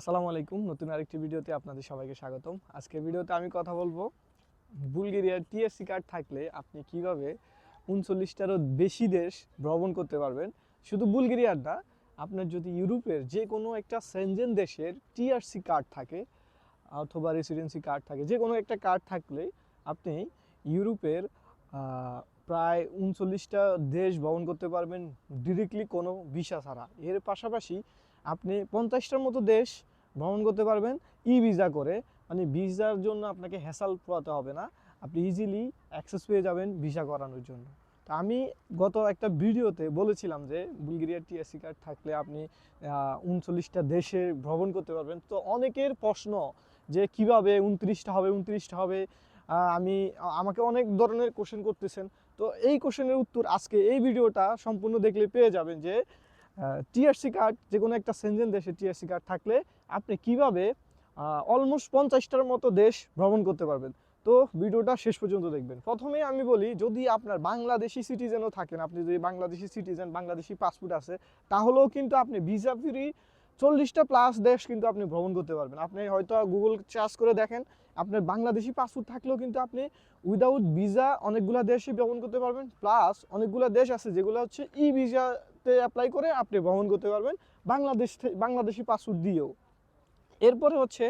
আসসালামু আলাইকুম। নতুন আরেকটি ভিডিওতে আপনাদের সবাইকে স্বাগতম। আজকের ভিডিওতে আমি কথা বলব, বুলগেরিয়ার টিএসসি কার্ড থাকলে আপনি কীভাবে উনচল্লিশটারও বেশি দেশ ভ্রমণ করতে পারবেন। শুধু বুলগেরিয়ার না, আপনার যদি ইউরোপের যে কোনো একটা সেনজেন দেশের টিআরসি কার্ড থাকে, অথবা রেসিডেন্সি কার্ড থাকে যে কোনো একটা কার্ড থাকলে আপনি ইউরোপের প্রায় উনচল্লিশটা দেশ ভ্রমণ করতে পারবেন ডিরেক্টলি কোনো ভিসা ছাড়া। এর পাশাপাশি আপনি পঞ্চাশটার মতো দেশ ভ্রমণ করতে পারবেন ই ভিসা করে। মানে ভিসার জন্য আপনাকে হ্যাসাল পোয়াতে হবে না। আপনি ইজিলি অ্যাক্সেস পেয়ে যাবেন ভিসা করানোর জন্য। তো আমি গত একটা ভিডিওতে বলেছিলাম যে, বুলগেরিয়ার টিএসসি কার্ড থাকলে আপনি উনচল্লিশটা দেশে ভ্রমণ করতে পারবেন। তো অনেকের প্রশ্ন যে, কীভাবে উনত্রিশটা হবে উনত্রিশটা হবে? আমি আমাকে অনেক ধরনের কোশ্চেন করতেছেন। তো এই কোশ্চেনের উত্তর আজকে এই ভিডিওটা সম্পূর্ণ দেখলে পেয়ে যাবেন যে টিআরসি কার্ড যে কোনো একটা সেনজেন দেশে টিআরসি কার্ড থাকলে আপনি কীভাবে অলমোস্ট পঞ্চাশটার মতো দেশ ভ্রমণ করতে পারবেন। তো ভিডিওটা শেষ পর্যন্ত দেখবেন। প্রথমে আমি বলি, যদি আপনার বাংলাদেশি সিটিজেনও থাকেন, আপনি যদি বাংলাদেশি সিটিজেন বাংলাদেশি পাসপোর্ট আছে, তাহলেও কিন্তু আপনি ভিসা ফ্রি চল্লিশটা প্লাস দেশ কিন্তু আপনি ভ্রমণ করতে পারবেন। আপনি হয়তো গুগল চার্জ করে দেখেন, আপনার বাংলাদেশি পাসপোর্ট থাকলেও কিন্তু আপনি উইদাউট ভিসা অনেকগুলা দেশে ভ্রমণ করতে পারবেন। প্লাস অনেকগুলা দেশ আছে যেগুলো হচ্ছে ই ভিসাতে অ্যাপ্লাই করে আপনি ভ্রমণ করতে পারবেন। বাংলাদেশ বাংলাদেশি পাসপোর্ট দিয়েও। এরপরে হচ্ছে,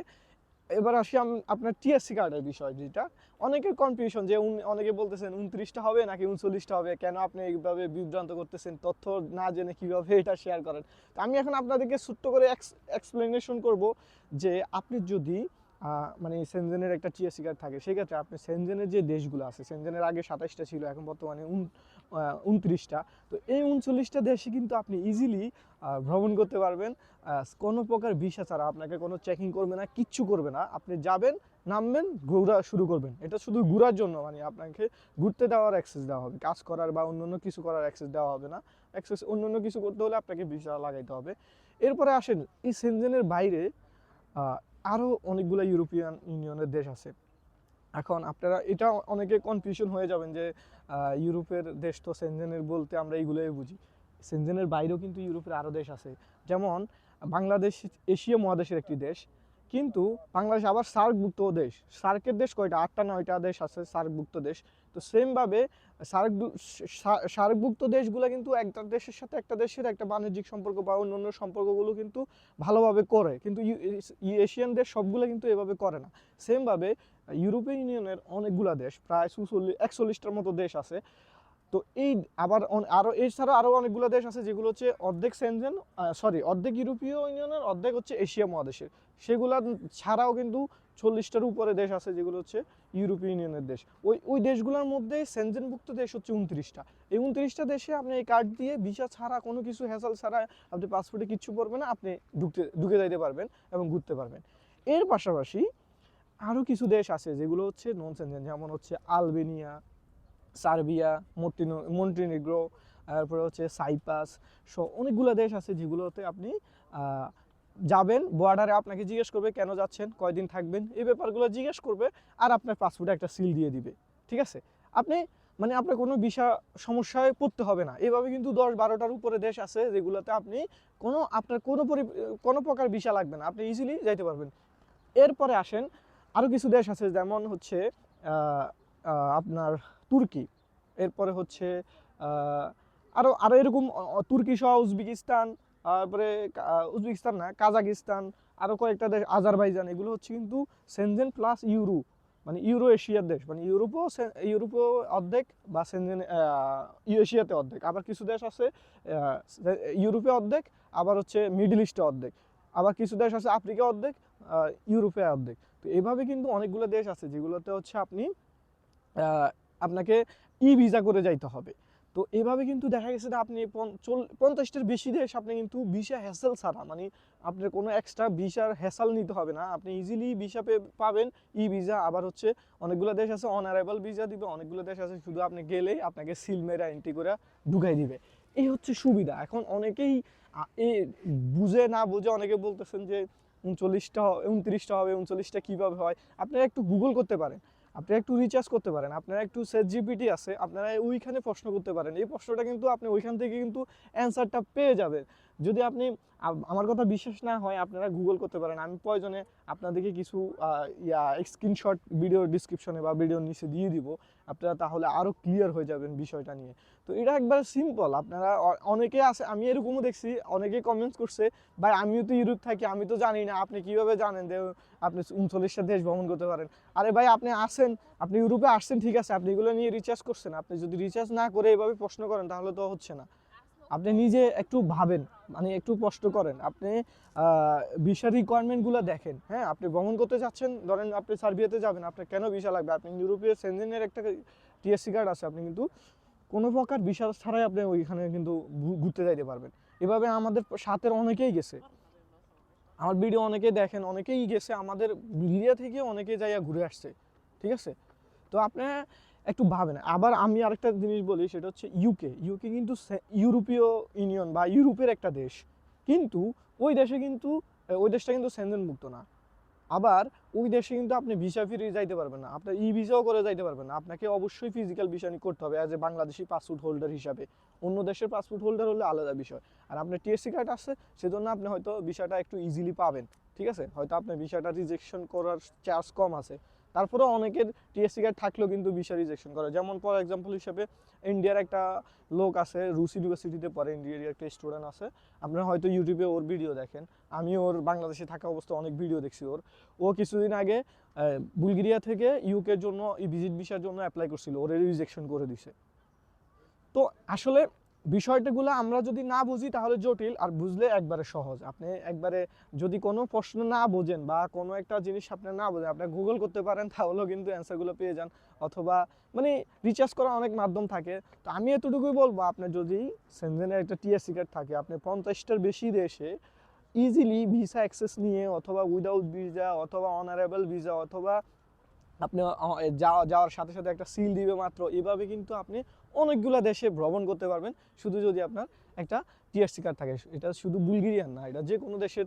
এবার আসি আপনার টিএসসি কার্ডের বিষয় যেটা। অনেকের কনফিউশন যে অনেকে বলতেছেন উনত্রিশটা হবে নাকি উনচল্লিশটা হবে, কেন আপনি এইভাবে বিভ্রান্ত করতেছেন, তথ্য না জেনে কীভাবে এটা শেয়ার করেন? তো আমি এখন আপনাদেরকে ছোট্ট করে এক্সপ্লেনেশন করব যে আপনি যদি মানে সেনজেনের একটা টিএসসি কার্ড থাকে, সেক্ষেত্রে আপনি সেনজেনের যে দেশগুলো আছে সেনজেনের আগে সাতাশটা ছিল, এখন বর্তমানে উনত্রিশটা। তো এই উনচল্লিশটা দেশে কিন্তু আপনি ইজিলি ভ্রমণ করতে পারবেন। কোনো প্রকার ভিসা ছাড়া আপনাকে কোনো চেকিং করবে না, কিচ্ছু করবে না। আপনি যাবেন, নামবেন, ঘোরা শুরু করবেন। এটা শুধু ঘোরার জন্য মানে আপনাকে ঘুরতে দেওয়ার অ্যাক্সেস দেওয়া হবে। কাজ করার বা অন্য অন্য কিছু করার অ্যাক্সেস দেওয়া হবে না। অ্যাক্সেস অন্য অন্য কিছু করতে হলে আপনাকে ভিসা লাগাইতে হবে। এরপরে আসেন, এই সেনজেনের বাইরে আরও অনেকগুলো ইউরোপিয়ান ইউনিয়নের দেশ আছে। এখন আপনারা, এটা অনেকে কনফিউশন হয়ে যাবেন যে ইউরোপের দেশ তো সেনজেনের বলতে আমরা এইগুলোই বুঝি। সেনজেনের বাইরেও কিন্তু ইউরোপের আরও দেশ আছে। যেমন বাংলাদেশ এশিয়া মহাদেশের একটি দেশ। কিন্তু বাংলাদেশ আবার সার্কভুক্ত দেশ। সার্কের দেশ কয়টা? আটটা, নয়টা দেশ আছে সার্কভুক্ত দেশ। তো সেমভাবে সার্ক সার্কভুক্ত দেশগুলো কিন্তু একটা দেশের সাথে একটা দেশের একটা বাণিজ্যিক সম্পর্ক বা অন্য অন্য সম্পর্কগুলো কিন্তু ভালোভাবে করে। কিন্তু এশিয়ান দেশ সবগুলো কিন্তু এভাবে করে না। সেমভাবে ইউরোপিয়ান ইউনিয়নের অনেকগুলা দেশ, প্রায় সুচল্লিশ একচল্লিশটার মতো দেশ আছে। তো এই আবার অন- আরও এছাড়া আরও অনেকগুলো দেশ আছে যেগুলো হচ্ছে অর্ধেক সেনজেন সরি অর্ধেক ইউরোপীয় ইউনিয়নের অর্ধেক হচ্ছে এশিয়া মহাদেশের। সেগুলা ছাড়াও কিন্তু চল্লিশটার উপরে দেশ আছে যেগুলো হচ্ছে ইউরোপীয় ইউনিয়নের দেশ। ওই ওই দেশগুলোর মধ্যে সেনজেনভুক্ত দেশ হচ্ছে উনত্রিশটা। এই উনত্রিশটা দেশে আপনি এই কার্ড দিয়ে ভিসা ছাড়া, কোনো কিছু হ্যাসাল ছাড়া আপনি পাসপোর্টে কিচ্ছু পড়বে না, আপনি ঢুকতে ঢুকে যাইতে পারবেন এবং ঘুরতে পারবেন। এর পাশাপাশি আরও কিছু দেশ আছে যেগুলো হচ্ছে নন সেনজেন যেমন হচ্ছে আলবেনিয়া সার্বিয়া, মন্টিনো, মন্টিনিগ্রো, তারপরে হচ্ছে সাইপাস সো, অনেকগুলো দেশ আছে যেগুলোতে আপনি যাবেন বর্ডারে আপনাকে জিজ্ঞেস করবে কেন যাচ্ছেন, কয়দিন থাকবেন, এই ব্যাপারগুলো জিজ্ঞেস করবে আর আপনার পাসপোর্টে একটা সিল দিয়ে দিবে, ঠিক আছে? আপনি মানে আপনার কোনো বিষা সমস্যায় পড়তে হবে না। এভাবে কিন্তু দশ বারোটার উপরে দেশ আছে যেগুলোতে আপনি কোনো, আপনার কোনো পরি, কোনো প্রকার ভিসা লাগবে না। আপনি ইজিলি যাইতে পারবেন। এরপরে আসেন আরও কিছু দেশ আছে যেমন হচ্ছে আপনার তুর্কি। এরপরে হচ্ছে আরও আরও এরকম তুর্কি সহ উজবেকিস্তান, তারপরে উজবেকিস্তান না, কাজাকিস্তান আরও কয়েকটা দেশ, আজারবাইজান, এগুলো হচ্ছে কিন্তু সেনজেন প্লাস ইউরো মানে ইউরো এশিয়ার দেশ মানে ইউরোপও ইউরোপও অর্ধেক বা সেনজেন এশিয়াতে অর্ধেক। আবার কিছু দেশ আছে ইউরোপে অর্ধেক, আবার হচ্ছে মিডল ইস্টে অর্ধেক। আবার কিছু দেশ আছে আফ্রিকা অর্ধেক ইউরোপে অর্ধেক। তো এভাবে কিন্তু অনেকগুলো দেশ আছে যেগুলোতে হচ্ছে আপনি আপনাকে ই ভিসা করে যাইতে হবে। তো এভাবে কিন্তু দেখা গেছে যে আপনি পঞ্চাশটার বেশি দেশ আপনি কিন্তু ভিসা হ্যাসেল ছাড়া মানে আপনার কোনো এক্সট্রা ভিসার হ্যাসাল নিতে হবে না। আপনি ইজিলি ভিসা পাবেন ই ভিসা আবার হচ্ছে অনেকগুলো দেশ আছে অনারেবল ভিসা দিবে, অনেকগুলো দেশ আছে, শুধু আপনি গেলেই আপনাকে সিল মেরা এন্ট্রি করে ঢুকাই দিবে। এই হচ্ছে সুবিধা। এখন অনেকেই এ বুঝে না বুঝে অনেকে বলতেছেন যে, উনচল্লিশটা উনত্রিশটা হবে, উনচল্লিশটা কীভাবে হয়? আপনারা একটু গুগল করতে পারেন। আপনারা একটু রিচার্জ করতে পারেন। আপনারা একটু সেট জিপিটি আছে, আপনারা ওইখানে প্রশ্ন করতে পারেন। এই প্রশ্নটা কিন্তু আপনি ওইখান থেকে কিন্তু অ্যান্সারটা পেয়ে যাবেন। যদি আপনি আমার কথা বিশ্বাস না হয়, আপনারা গুগল করতে পারেন। আমি প্রয়োজনে আপনাদেরকে কিছু ইয়া স্ক্রিনশট ভিডিও ডিসক্রিপশনে বা ভিডিওর নিচে দিয়ে দিব। আপনারা তাহলে আরও ক্লিয়ার হয়ে যাবেন বিষয়টা নিয়ে। তো এটা একবার সিম্পল আপনারা অনেকে আছে, আমি এরকমও দেখছি, অনেকে কমেন্টস করছে, ভাই, আমিও তো ইউরোপ থাকি, আমি তো জানি না, আপনি কীভাবে জানেন যে আপনি উনচল্লিশটা দেশ ভ্রমণ করতে পারেন? আরে ভাই, আপনি আসেন, আপনি ইউরোপে আসছেন, ঠিক আছে, আপনি এগুলো নিয়ে রিচার্জ করছেন। আপনি যদি রিচার্জ না করে এভাবে প্রশ্ন করেন, তাহলে তো হচ্ছে না। আপনি নিজে একটু ভাবেন মানে একটু কষ্ট করেন। আপনি ভিসার রিকোয়ারমেন্টগুলো দেখেন হ্যাঁ? আপনি ভ্রমণ করতে যাচ্ছেন, ধরেন আপনি সার্বিয়াতে যাবেন, আপনার কেন ভিসা লাগবে? আপনি ইউরোপীয় সেনজেনের একটা টিএসসি কার্ড আছে, আপনি কিন্তু কোনো প্রকার ভিসা ছাড়াই আপনি ওইখানে কিন্তু ঘুরতে যাইতে পারবেন। এভাবে আমাদের সাথের অনেকেই গেছে। আমার ভিডিও অনেকেই দেখেন, অনেকেই গেছে, আমাদের ইন্ডিয়া থেকে অনেকেই যাইয়া ঘুরে আসছে, ঠিক আছে? তো আপনি একটু ভাবেন। আবার আমি আরেকটা জিনিস বলি, সেটা হচ্ছে ইউকে ইউকে কিন্তু ইউরোপীয় ইউনিয়ন বা ইউরোপের একটা দেশ। কিন্তু ওই দেশে কিন্তু, ওই দেশটা কিন্তু সেনজেন মুক্ত না। আবার ওই দেশে কিন্তু আপনি ভিসা ফিরে যাইতে পারবেন না। আপনার ই ভিসাও করে যাইতে পারবেন না। আপনাকে অবশ্যই ফিজিক্যাল ভিসা করতে হবে as a Bangladeshi passport holder হিসাবে। অন্য দেশের পাসপোর্ট হোল্ডার হলে আলাদা বিষয়। আর আপনার টিএসসি কার্ড আছে, সেজন্য আপনি হয়তো ভিসাটা একটু ইজিলি পাবেন। ঠিক আছে? হয়তো আপনার ভিসাটা রিজেকশন করার চার্জ কম আছে। তারপরেও অনেকের টিএসসি কার্ড থাকলেও কিন্তু ভিসা রিজেকশন করে। যেমন ফর এক্সাম্পল হিসেবে ইন্ডিয়ার একটা লোক আছে রুস ইউনিভার্সিটিতে পড়ে ইন্ডিয়ার একটা স্টুডেন্ট আছে। আপনারা হয়তো ইউটিউবে ওর ভিডিও দেখেন। আমি ওর বাংলাদেশে থাকা অবস্থা অনেক ভিডিও দেখছি ওর। ও কিছুদিন আগে বুলগেরিয়া থেকে ইউকের জন্য ভিজিট ভিসার জন্য অ্যাপ্লাই করছিল। ওর রিজেকশন করে দিছে। তো আসলে বিষয়টাগুলো আমরা যদি না বুঝি তাহলে জটিল আর বুঝলে একবারে সহজ। আপনি একবারে যদি কোনো প্রশ্ন না বোঝেন বা কোনো একটা জিনিস আপনি না বোঝেন, আপনি গুগল করতে পারেন, তাহলেও কিন্তু অ্যান্সারগুলো পেয়ে যান। অথবা মানে রিচার্জ করার অনেক মাধ্যম থাকে। তো আমি এতটুকুই বলব আপনার যদি সেনজেনের একটা টিএসসি কার্ড থাকে, আপনি পঞ্চাশটার বেশি দেশে ইজিলি ভিসা অ্যাক্সেস নিয়ে অথবা উইদাউট ভিসা অথবা অনারেবল ভিসা অথবা আপনি যাওয়ার সাথে সাথে একটা সিল দিবে মাত্র। এভাবে কিন্তু আপনি অনেকগুলো দেশে ভ্রমণ করতে পারবেন। শুধু যদি আপনার একটা টিএসসি কার্ড থাকে। এটা শুধু বুলগেরিয়ান না, এটা যে কোনো দেশের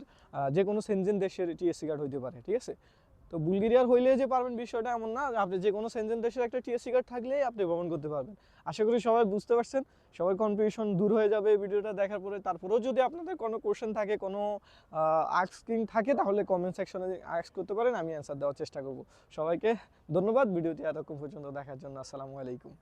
যে কোনো সেনজেন দেশের টিএসসি কার্ড হইতে পারে, ঠিক আছে? তো বুলগেরিয়ার হইলে যে পারবেন বিষয়টা এমন না আপনি যে কোনো সেনজেন দেশের একটা টিএসসি কার্ড থাকলেই আপনি ভ্রমণ করতে পারবেন। আশা করি সবাই বুঝতে পারছেন সবার কনফিউশন দূর হয়ে যাবে এই ভিডিওটা দেখার পরে। তারপরেও যদি আপনাদের কোনো কোশ্চেন থাকে, কোনো আস্কিং থাকে, তাহলে কমেন্ট সেকশনে আস্ক করতে পারেন, আমি অ্যান্সার দেওয়ার চেষ্টা করব। সবাইকে ধন্যবাদ, ভিডিওটি এতক্ষণ পর্যন্ত দেখার জন্য। আসসালামু আলাইকুম।